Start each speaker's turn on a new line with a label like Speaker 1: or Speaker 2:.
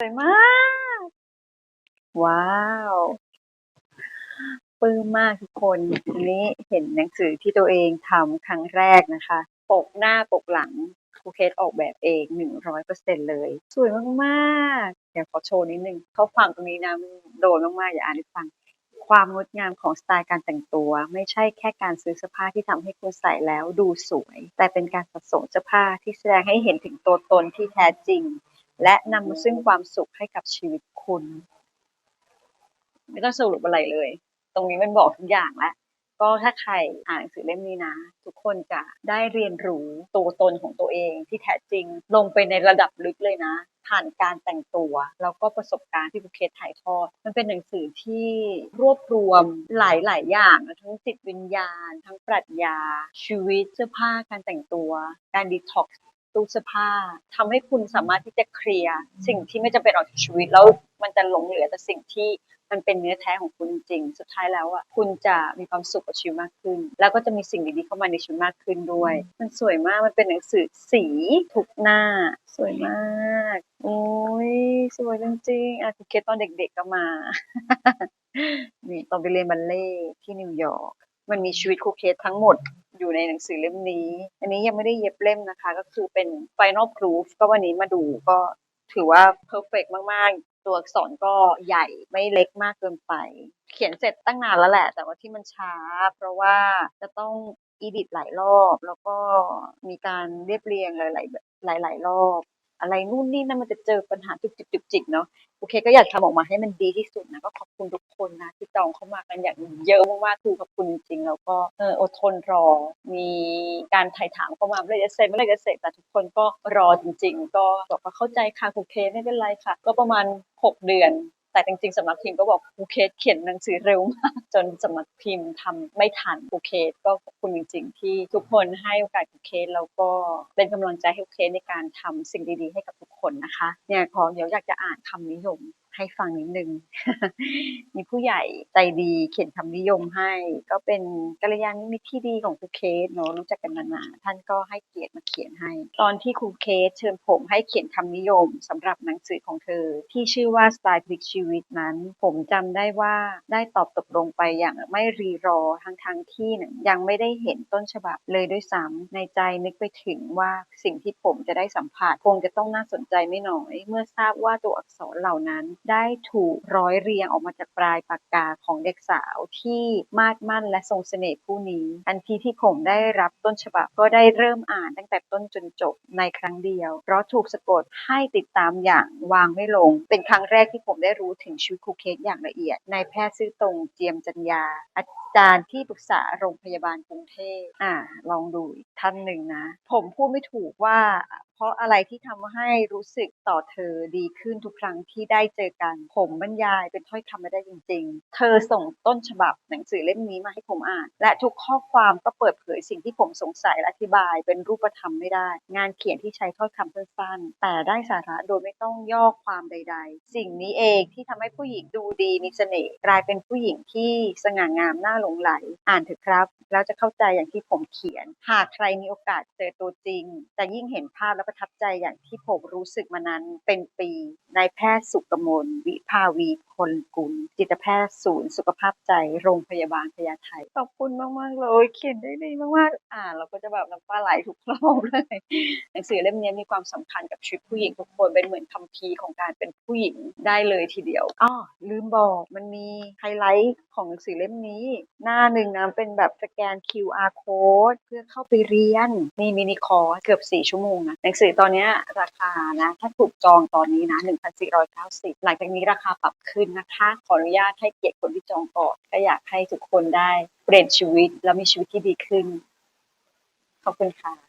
Speaker 1: สวยมาก ว้าวปลื้มมากทุกคนนี้เห็นหนังสือที่ตัวเองทำครั้งแรกนะคะ ปกหน้าปกหลังครูเคสออกแบบเองหนึ่งร้อยเปอร์เซ็นเลย สวยมากๆเดี๋ยวขอโชว์นิดนึงเขาความตรงนี้นะมันโดนมากๆอย่าอ่านให้ฟัง ความงดงามของสไตล์การแต่งตัว ไม่ใช่แค่การซื้อเสื้อผ้าที่ทำให้คุณใส่แล้วดูสวย แต่เป็นการสะสมเสื้อผ้าที่แสดงให้เห็นถึงตัวตนที่แท้จริง และนำมาซึ่งความสุขให้กับชีวิตคุณ ไม่ต้องสรุปอะไรเลย ตรงนี้มันบอกทุกอย่างแล้วก็ถ้าใครอ่านหนังสือเล่มนี้นะ ทุกคนจะได้เรียนรู้ตัวตนของตัวเองที่แท้จริงลงไปในระดับลึกเลยนะ ผ่านการแต่งตัว แล้วก็ประสบการณ์ที่บุเคสถ่ายทอด มันเป็นหนังสือที่รวบรวมหลาย ๆ อย่าง ทั้งจิตวิญญาณ ทั้งปรัชญาชีวิตเสื้อผ้าการแต่งตัว การดีท็อกซ์ ตู้เสื้อผ้าทำให้คุณสามารถที่จะเคลียร์สิ่งที่ไม่จำเป็นออกจากชีวิต แล้วมันจะหลงเหลือแต่สิ่งที่มันเป็นเนื้อแท้ของคุณจริงๆสุดท้ายแล้วอะคุณจะมีความสุขกับชีวิตมากขึ้น แล้วก็จะมีสิ่งดีๆเข้ามาในชีวิตมากขึ้นด้วย มันสวยมาก มันเป็นหนังสือสีทุกหน้า สวยมาก โอ้ยสวยจริงๆอะคุณเคสตอนเด็กๆก็มา นี่ตอนไปเรียนบัลเล่ต์ที่นิวยอร์ก มันมีชีวิตครูเคสทั้งหมด อยู่ในหนังสือเล่มนี้ อันนี้ยังไม่ได้เย็บเล่มนะคะ ก็คือเป็น final proof ก็วันนี้มาดูก็ถือว่า perfect มาก ๆ ตัวอักษรก็ใหญ่ไม่เล็กมากเกินไป เขียนเสร็จตั้งนานแล้วแหละ แต่ว่าที่มันช้า เพราะว่าจะต้องอีดิทหลายรอบ แล้วก็มีการเรียบเรียงหลาย ๆ หลาย ๆ รอบ อะไรนู่นนี่นั่นมันจะเจอปัญหาจุกจิกจุกจิกเนาะโอเค ก็อยากทำออกมาให้มันดีที่สุดนะก็ขอบคุณทุกคนนะที่จองเข้ามากันอย่างเยอะมากๆคือขอบคุณจริงๆแล้วก็เอออดทนรอ มีการถ่ายถามเข้ามาเมื่อไรจะเสร็จเมื่อไหรจะเสร็จแต่ทุกคนก็รอจริง ๆ ก็บอกว่าเข้าใจค่ะโอเคไม่เป็นไรค่ะ ก็ประมาณ 6 เดือน แต่จริงๆสำนักพิมพ์ก็บอกภูเคสเขียนหนังสือเร็วมากจนสำนักพิมพ์ทำไม่ทันภูเคสก็ขอบคุณจริงๆ ที่ทุกคนให้โอกาสภูเคสแล้วก็เป็นกำลังใจให้ภูเคสในการทำสิ่งดีๆ ให้กับทุกคนนะคะเนี่ยขอเดี๋ยวอยากจะอ่านคำนิยม ให้ฟังนิดนึง มีผู้ใหญ่ใจดีเขียนคำนิยมให้ ก็เป็นกัลยาณมิตรที่ดีของครูเคสเนาะรู้จักกันมานานท่านก็ให้เกียรติมาเขียนให้ ตอนที่ครูเคสเชิญผมให้เขียนคำนิยมสำหรับหนังสือของเธอ ที่ชื่อว่าสไตล์พลิกชีวิตนั้น ผมจำได้ว่าได้ตอบตกลงไปอย่างไม่รีรอทั้งทางที่ยังไม่ได้เห็นต้นฉบับเลยด้วยซ้ำในใจนึกไปถึงว่าสิ่งที่ผมจะได้สัมผัสคงจะต้องน่าสนใจไม่น้อย เมื่อทราบว่าตัวอักษรเหล่านั้นได้ถูกร้อยเรียงออกมาจากปลายปากกาของเด็กสาวที่มาดมั่นและทรงเสน่ห์ผู้นี้ทันทีที่ผมได้รับต้นฉบับก็ได้เริ่มอ่านตั้งแต่ต้นจนจบในครั้งเดียว เพราะถูกสะกดให้ติดตามอย่างวางไม่ลง เป็นครั้งแรกที่ผมได้รู้ถึงชีวิตครูเคสอย่างละเอียด ในแพทย์ซื่อตรงเจียมจัญญาอาจารย์ที่ปรึกษาโรงพยาบาลกรุงเทพอ่าลองดูอีก ท่านหนึ่งนะ ผมพูดไม่ถูกว่า เพราะอะไรที่ทำให้รู้สึกต่อเธอดีขึ้นทุกครั้งที่ได้เจอกัน ผมบรรยายเป็นถ้อยคำไม่ได้จริง ๆ เธอส่งต้นฉบับหนังสือเล่มนี้มาให้ผมอ่าน และทุกข้อความก็เปิดเผยสิ่งที่ผมสงสัยและอธิบายเป็นรูปธรรมไม่ได้ งานเขียนที่ใช้ถ้อยคำสั้นๆแต่ได้สาระโดยไม่ต้องย่อความใด ๆ สิ่งนี้เองที่ทำให้ผู้หญิงดูดีมีเสน่ห์กลายเป็นผู้หญิงที่สง่างามน่าหลงไหล อ่านเถอะครับ แล้วจะเข้าใจอย่างที่ผมเขียนหากใครมีโอกาสเจอตัวจริง จะยิ่งเห็นภาพและประทับใจอย่างที่ผมรู้สึกมานั้นเป็นปีนายแพทย์สุกมลวิภาวีพลกุล จิตแพทย์ศูนย์สุขภาพใจโรงพยาบาลพญาไทขอบคุณมาก ๆ เลย เขียนได้ดีมาก ๆ อ่านเราก็จะแบบน้ำตาไหลทุกรอบเลย หนังสือเล่มนี้มีความสำคัญกับชีวิตผู้หญิงทุกคนเป็นเหมือนคัมภีร์ของการเป็นผู้หญิงได้เลยทีเดียวอ้อลืมบอกมันมีไฮไลท์ของหนังสือเล่มนี้ หน้าหนึ่งนะเป็นแบบสแกน QR code เพื่อเข้าไปเรียนมีมินิคอร์สเกือบ 4 ชั่วโมงนะหนังสือตอนนี้ราคานะถ้าถูกจองตอนนี้นะ1,490 หลังจากนี้ราคาปรับขึ้นนะคะ ขออนุญาตให้เกียรติคนที่จองก่อนก็อยากให้ทุกคนได้เปลี่ยนชีวิตแล้วมีชีวิตที่ดีขึ้น ขอบคุณค่ะ